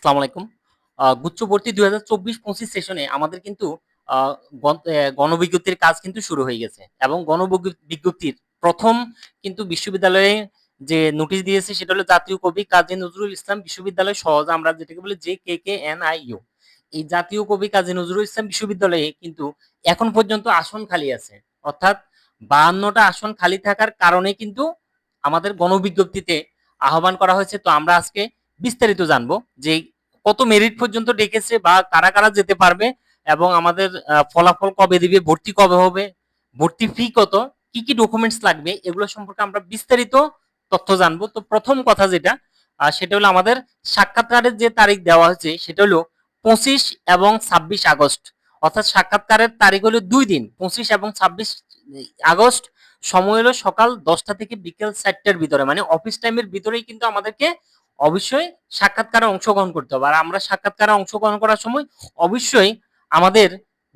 আসসালামু আলাইকুম। গুচ্ছবর্তী দুই হাজার চব্বিশ পঁচিশ সেশনে আমাদের কিন্তু গণ- গণবিজ্ঞপ্তির কাজ কিন্তু শুরু হয়ে গেছে এবং গণবিজ্ঞপ্তির প্রথম কিন্তু বিশ্ববিদ্যালয়ে যে নোটিশ দিয়েছে সেটা হলো জাতীয় কবি কাজী নজরুল ইসলাম বিশ্ববিদ্যালয় সহজ, আমরা যেটাকে বলি J K K N I U. এই জাতীয় কবি কাজী নজরুল ইসলাম বিশ্ববিদ্যালয়ে কিন্তু এখন পর্যন্ত আসন খালি আছে। অর্থাৎ বাহান্নটা আসন খালি থাকার কারণে কিন্তু আমাদের গণবিজ্ঞপ্তিতে আহ্বান করা হয়েছে। তো আমরা আজকে বিস্তারিত জানব যে কত মেরিট পর্যন্ত ডেকেছে বা কারা কারা যেতে পারবে এবং আমাদের ফলাফল কবে দিবে, ভর্তি কবে হবে, ভর্তি ফি কত, কি কি ডকুমেন্টস লাগবে, এগুলো সম্পর্কে আমরা বিস্তারিত তথ্য জানব। তো প্রথম কথা যেটা সেটা হলো আমাদের সাক্ষাৎকারের যে তারিখ দেওয়া হয়েছে, সেটা হলো পঁচিশ এবং ছাব্বিশ আগস্ট। অর্থাৎ সাক্ষাৎকারের তারিখ হলো দুই দিন, পঁচিশ এবং ছাব্বিশ আগস্ট। সময় হলো সকাল দশটা থেকে বিকেল চারটার ভিতরে মানে অফিস টাইমের ভিতরেই কিন্তু আমাদেরকে অবশ্যই সাক্ষাৎকারে অংশগ্রহণ করতে হবে। আর আমরা সাক্ষাৎকারে অংশগ্রহণ করার সময় অবশ্যই আমাদের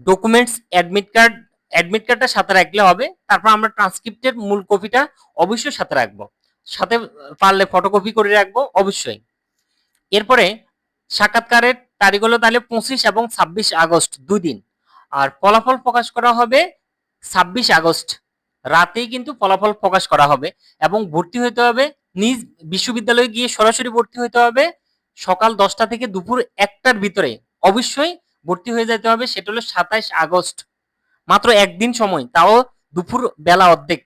ডকুমেন্টস অ্যাডমিট কার্ড অ্যাডমিট কার্ডটা সাথে রাখলে হবে। তারপর আমরা ট্রান্সক্রিপ্টের মূল কপিটা অবশ্যই সাথে রাখব। সাথে পারলে ফটোকপি করে রাখব, অবশ্যই। এরপরে সাক্ষাৎকারের তারিখ হলো তাহলে পঁচিশ এবং ছাব্বিশ আগস্ট, দুই দিন। আর ফলাফল প্রকাশ করা হবে ছাব্বিশ আগস্ট। রাতেই কিন্তু ফলাফল প্রকাশ করা হবে এবং ভর্তি হতে হবে নিজ বিশ্ববিদ্যালয়ে গিয়ে সরাসরি ভর্তি হতে হবে। সকাল দশটা থেকে দুপুর একটার ভিতরে অবশ্যই ভর্তি হয়ে যেতে হবে। সেটা হলো সাতাইশ আগস্ট। মাত্র একদিন সময়, তাও দুপুর বেলা অর্ধেক।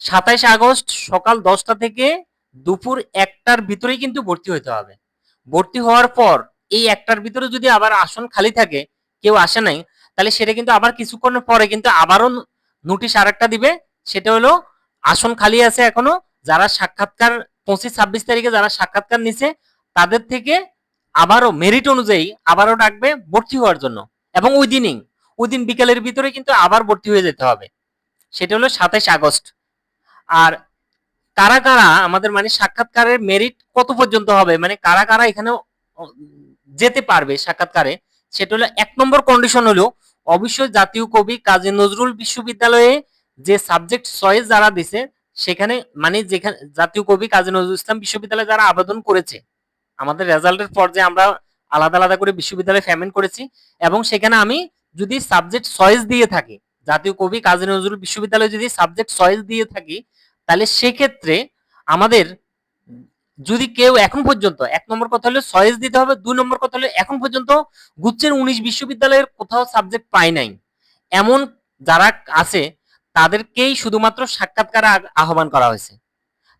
সাতাইশ আগস্ট সকাল দশটা থেকে দুপুর একটার ভিতরেই কিন্তু ভর্তি হতে হবে। ভর্তি হওয়ার পর এই একটার ভিতরে যদি আবার আসন খালি থাকে, কেউ আসে নাই, তাহলে সেটা কিন্তু আবার কিছুক্ষণের পরে কিন্তু আবারও নোটিশ আরেকটা দিবে। সেটা হলো আসন খালি আছে এখনও যারা সাক্ষাৎকার পঁচিশ, ছাব্বিশ তারিখে যারা সাক্ষাৎকার নিছে, তাদের থেকে আবারও মেরিট অনুযায়ী আবারও ডাকবে ভর্তি হওয়ার জন্য। এবং ওই দিনই ওই দিন বিকেলের ভিতরে কিন্তু আবার ভর্তি হয়ে যেতে হবে। সেটা হলো সাতাইশ আগস্ট। আর কারা কারা আমাদের মানে সাক্ষাৎকারের মেরিট কত পর্যন্ত হবে? মানে কারা কারা এখানে যেতে পারবে সাক্ষাৎকারে? সেটা হলো এক নম্বর কন্ডিশন হলো, অবশ্যই জাতীয় কবি কাজী নজরুল বিশ্ববিদ্যালয়ে যে সাবজেক্ট চয়েস যারা দিছে সেখানে মানে যেখানে জাতীয় কবি কাজী নজরুল ইসলাম বিশ্ববিদ্যালয়ে যারা আবেদন করেছে, আমাদের রেজাল্টের পর্যায়ে আমরা আলাদা আলাদা করে বিশ্ববিদ্যালয়ে পেমেন্ট করেছি এবং সেখানে আমি যদি সাবজেক্ট চয়েস দিয়ে থাকি, জাতীয় কবি কাজী নজরুল বিশ্ববিদ্যালয়ে যদি সাবজেক্ট চয়েস দিয়ে থাকি, তাহলে সেক্ষেত্রে আমাদের যদি কেউ এখন পর্যন্ত, এক নম্বর কথা হলো চয়েস দিতে হবে দুই নম্বর কথা হলো এখন পর্যন্ত গুচ্ছের উনিশ বিশ্ববিদ্যালয়ের কোথাও সাবজেক্ট পাই নাই। এমন যারা আছে তাদেরকেই শুধুমাত্র সাক্ষাৎকার আহ্বান করা হয়েছে।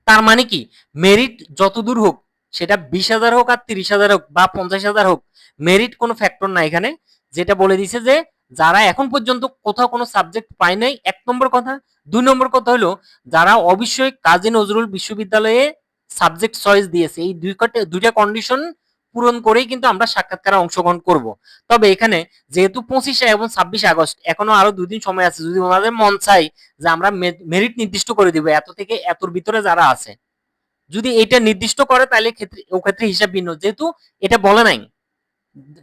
তার মানে কি? মেরিট যত দূর হোক, সেটা বিশ হাজার হোক আর তিরিশ হাজার হোক বা পঞ্চাশ হাজার হোক মেরিট কোনো ফ্যাক্টর না এখানে। যেটা বলে দিছে যে, যারা এখন পর্যন্ত কোথাও কোনো সাবজেক্ট পায় নাই, এক নম্বর কথা। দুই নম্বর কথা হলো, যারা অবশ্যই কাজী নজরুল বিশ্ববিদ্যালয়ে সাবজেক্ট চয়েস দিয়েছে, এই দুই দুইটা কন্ডিশন পূরণ করেই কিন্তু আমরা সাক্ষাৎকারে অংশগ্রহণ করব। তবে এখানে যেহেতু পঁচিশে এবং ছাব্বিশ আগস্ট, এখনও আরও দুই দিন সময় আছে। যদি ওনাদের মন চাই যে আমরা মেরিট নির্দিষ্ট করে দিব, এত থেকে এতর ভিতরে যারা আছে। যদি এটা নির্দিষ্ট করে, তাহলে ক্ষেত্রে, ও ক্ষেত্রে হিসাব ভিন্ন। যেহেতু এটা বলে নাই,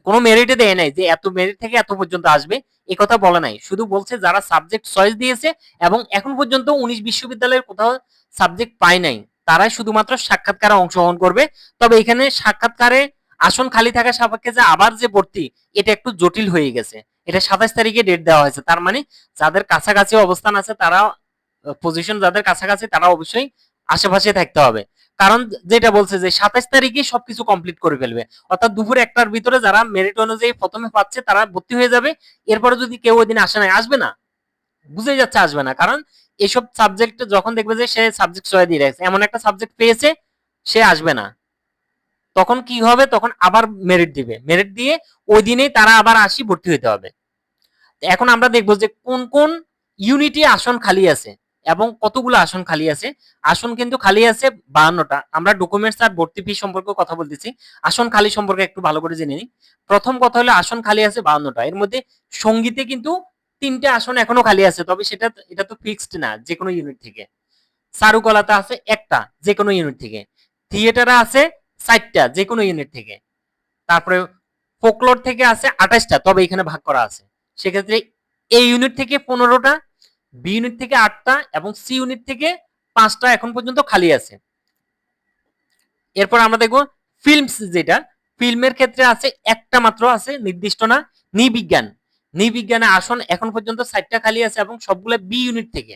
কোনো মেরিটে দেয় নাই যে এত মেরিট থেকে এত পর্যন্ত আসবে এই কথা বলে নাই। শুধু বলছে যারা সাবজেক্ট চয়েস দিয়েছে এবং এখন পর্যন্ত উনিশ বিশ্ববিদ্যালয়ের কোথাও সাবজেক্ট পায় নাই, তারাই শুধুমাত্র সাক্ষাৎকারে অংশগ্রহণ করবে। তবে এখানে সাক্ষাৎকারে আসন খালি থাকা সাপেক্ষে যে আবার যে ভর্তি, এটা একটু জটিল হয়ে গেছে। এটা সাতাশ তারিখে ডেট দেওয়া হয়েছে। তার মানে যাদের কাছাকাছি অবস্থান আছে তারা পজিশন যাদের কাছাকাছি তারা অবশ্যই আশেপাশে থাকতে হবে। কারণ যেটা বলছে যে সাতাশ তারিখে সবকিছু কমপ্লিট করে ফেলবে। অর্থাৎ দুপুর একটার ভিতরে যারা মেরিট অনুযায়ী প্রথমে পাচ্ছে তারা ভর্তি হয়ে যাবে। এরপরে যদি কেউ ওই দিন আসে না আসবে না? বুঝে যাচ্ছে আসবে না। কারণ এসব সাবজেক্ট যখন দেখবে যে সে সাবজেক্ট ছয় দিয়ে রাখছে এমন একটা সাবজেক্ট পেয়েছে, সে আসবে না। তখন কি হবে? তখন আবার মেরিট দিবে। মেরিট দিয়ে ওই দিনেই তারা আবার আসি ভর্তি হতে হবে। এখন আমরা দেখব যে কোন কোন ইউনিটি আসন খালি আছে এবং কতগুলো আসন খালি আছে। আসন কিন্তু খালি আছে বাহান্নটা। আমরা ডকুমেন্টস আর ভর্তি ফি সম্পর্কে কথা বলতেছি। আসন খালি সম্পর্কে একটু ভালো করে জেনে নিই। প্রথম কথা হলো আসন খালি আছে বাহান্নটা। এর মধ্যে সঙ্গীতে কিন্তু তিনটে আসন এখনও খালি আছে, তবে সেটা, এটা তো ফিক্সড না যে কোনো ইউনিট থেকে। চারুকলাতে আছে একটা যে কোনো ইউনিট থেকে। থিয়েটারে আছে চারটা যে কোনো ইউনিট থেকে। তারপরে ফোকলোর থেকে আছে আঠাশটা, তবে এখানে ভাগ করা আছে। সেক্ষেত্রে এই ইউনিট থেকে পনেরোটা বি ইউনিট থেকে আটটা এবং সি ইউনিট থেকে পাঁচটা এখন পর্যন্ত খালি আছে। এরপর আমরা দেখব ফিল্মস যেটা। ফিল্মের ক্ষেত্রে আছে, একটা মাত্র আছে, নির্দিষ্ট না, নিবিজ্ঞান। নিবিজ্ঞানে আসন এখন পর্যন্ত ষাটটা খালি আছে এবং সবগুলো বি ইউনিট থেকে।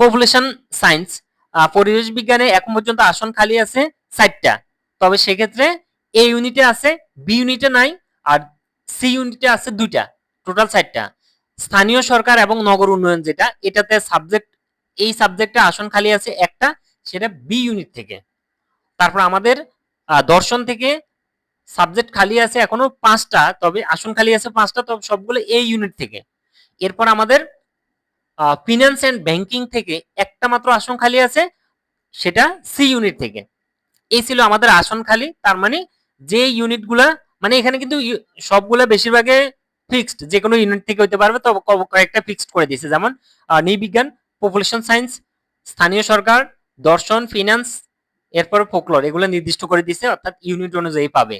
পপুলেশন সায়েন্স পরিবেশ বিজ্ঞানে এখন পর্যন্ত আসন খালি আছে। ষাটটা তবে সেক্ষেত্রে এ ইউনিটে আছে, বি ইউনিটে নাই, আর সি ইউনিটে আছে দুইটা, টোটাল ষাটটা স্থানীয় সরকার এবং নগর উন্নয়ন যেটা, এটাতে সাবজেক্ট, এই সাবজেক্টে আসন খালি আছে একটা, সেটা বি ইউনিট থেকে। তারপর আমাদের দর্শন থেকে সাবজেক্ট খালি আছে এখনও পাঁচটা, তবে আসন খালি আছে পাঁচটা, তবে সবগুলো এ ইউনিট থেকে। এরপর আমাদের ফিনান্স অ্যান্ড ব্যাংকিং থেকে একটা মাত্র আসন খালি আছে, সেটা সি ইউনিট থেকে। এই ছিল আমাদের আসন খালি, তার মানে যে ইউনিটগুলা মানে এখানে কিন্তু সবগুলা বেশিরভাগে ফিক্সড যে কোনো ইউনিট থেকে হতে পারবে ক- কয়েকটা ফিক্সড করে দিয়েছে। যেমন নৃবিজ্ঞান পপুলেশন সায়েন্স স্থানীয় সরকার, দর্শন ফিনান্স এরপর ফোকলর এগুলো নির্দিষ্ট করে দিয়েছে, অর্থাৎ ইউনিট অনুযায়ী পাবে।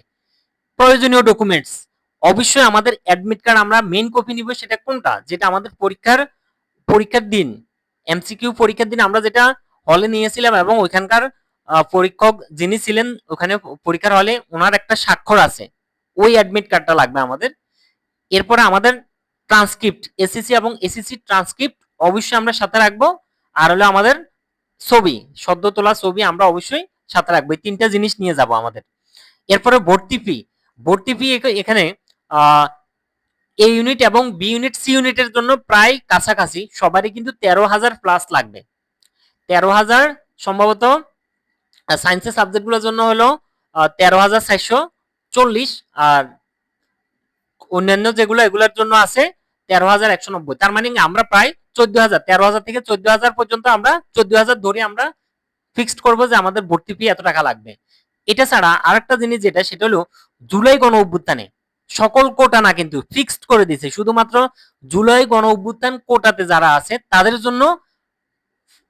প্রয়োজনীয় ডকুমেন্টস অবশ্যই আমাদের অ্যাডমিট কার্ড আমরা মেইন কপি নিব, সেটা কোনটা? যেটা আমাদের পরীক্ষার পরীক্ষার দিন এমসিকিউ পরীক্ষার দিন আমরা যেটা হলে নিয়েছিলাম এবং ওইখানকার পরীক্ষক যিনি ছিলেন, ওখানে পরীক্ষার হলে ওনার একটা স্বাক্ষর আছে। ওই অ্যাডমিট কার্ডটা লাগবে আমাদের। এরপরে আমাদের ট্রান্সক্রিপ্ট এসিসি এবং এসিসি ট্রান্সক্রিপ্ট অবশ্যই আমরা সাথে রাখব। আর হলো আমাদের ছবি, সদ্য তোলা ছবি আমরা অবশ্যই সাথে রাখব। এই তিনটা জিনিস নিয়ে যাব আমাদের। এরপরে ভর্তি ফি ভর্তি ফি এখানে এ ইউনিট এবং বি ইউনিট সি ইউনিটের জন্য প্রায় কাছাকাছি, সবারই কিন্তু তেরো হাজার প্লাস লাগবে। তেরো হাজার সম্ভবত সায়েন্সের সাবজেক্টগুলোর জন্য হলো তেরো হাজার চারশো চল্লিশ আর অন্যান্য যেগুলো, এগুলোর জন্য আছে তেরো হাজার একশো নব্বই। তার মানে আমরা প্রায় চোদ্দ হাজার, তেরো হাজার থেকে চোদ্দ হাজার পর্যন্ত আমরা চোদ্দ হাজার ধরে আমরা ফিক্সড করব যে আমাদের ভর্তি ফি এত টাকা লাগবে। এটা ছাড়া আরেকটা জিনিস যেটা, সেটা হলো জুলাই গণ অভ্যুত্থানে সকল কোটা না কিন্তু ফিক্সড করে দিছে শুধুমাত্র জুলাই গণ অভ্যুত্থান কোটাতে যারা আছে, তাদের জন্য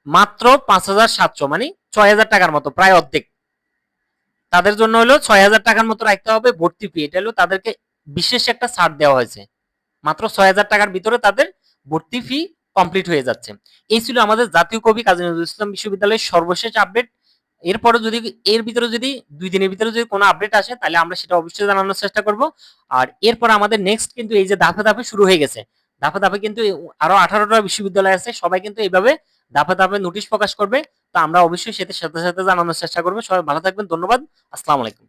মাত্র পাঁচ হাজার সাতশো মানে ছয় হাজার টাকার মতো, প্রায় অর্ধেক। তাদের জন্য হলো ছয় হাজার টাকার মতো রাখতে হবে ভর্তি ফি এটা হলো তাদেরকে বিশেষ একটা ছাড় দেওয়া হয়েছে। মাত্র ছয় হাজার টাকার ভিতরে তাদের ভর্তি ফি কমপ্লিট হয়ে যাচ্ছে। এই ছিল আমাদের জাতীয় কবি কাজী নজরুল ইসলাম বিশ্ববিদ্যালয়ের সর্বশেষ আপডেট এরপরে যদি, এর ভিতরে যদি, দুই দিনের ভিতরে যদি কোনো আপডেট আসে, তাহলে আমরা সেটা অবশ্যই জানানোর চেষ্টা করব। আর এরপর আমাদের নেক্সট কিন্তু এই যে ধাপে ধাপে শুরু হয়ে গেছে। ধাপে ধাপে কিন্তু আরও আঠারোটা বিশ্ববিদ্যালয় আছে, সবাই কিন্তু এইভাবে ধাপে ধাপে নোটিশ প্রকাশ করবে। তো আমরা অবশ্যই সেটার সাথে সাথে জানানোর চেষ্টা করব। সবাই ভালো থাকবেন, ধন্যবাদ, আসসালাম আলাইকুম।